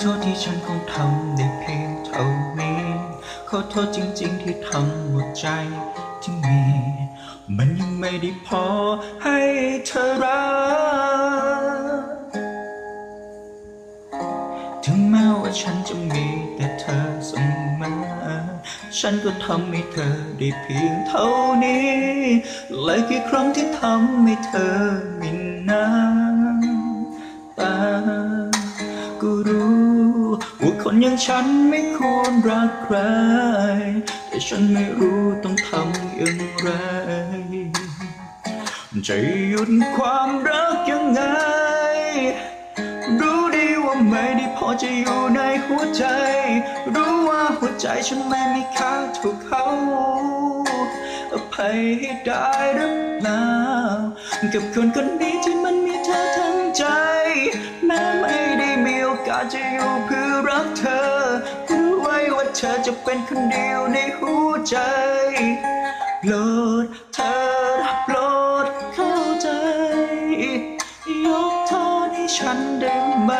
โทษที่ฉันคงทำได้เพียงเท่านี้ ขอโทษจริงๆที่ทำหมดใจที่มี มันยังไม่ได้พอให้เธอรัก ถึงแม้ว่าฉันจะมีแต่เธอเสมอ ฉันก็ทำให้เธอได้เพียงเท่านี้หลายกี่ครั้งที่ทำให้เธอมีน้ำตา ว่าคนอย่างฉันไม่ควรรักใคร แต่ฉันไม่รู้ต้องทำอย่างไร จะหยุดความรักยังไง รู้ดีว่าไม่ได้พอจะอยู่ในหัวใจ รู้ว่าหัวใจฉันไม่มีค่าเท่าเขาอภัยให้ได้หรือเปล่ากับคนคนนี้ที่ คือรักเธอรู้ไว้ว่าเธอจะเป็นคนเดียวในหัวใจโปรดเธอโปรดเข้าใจ ยกโทษให้ฉันได้ไหม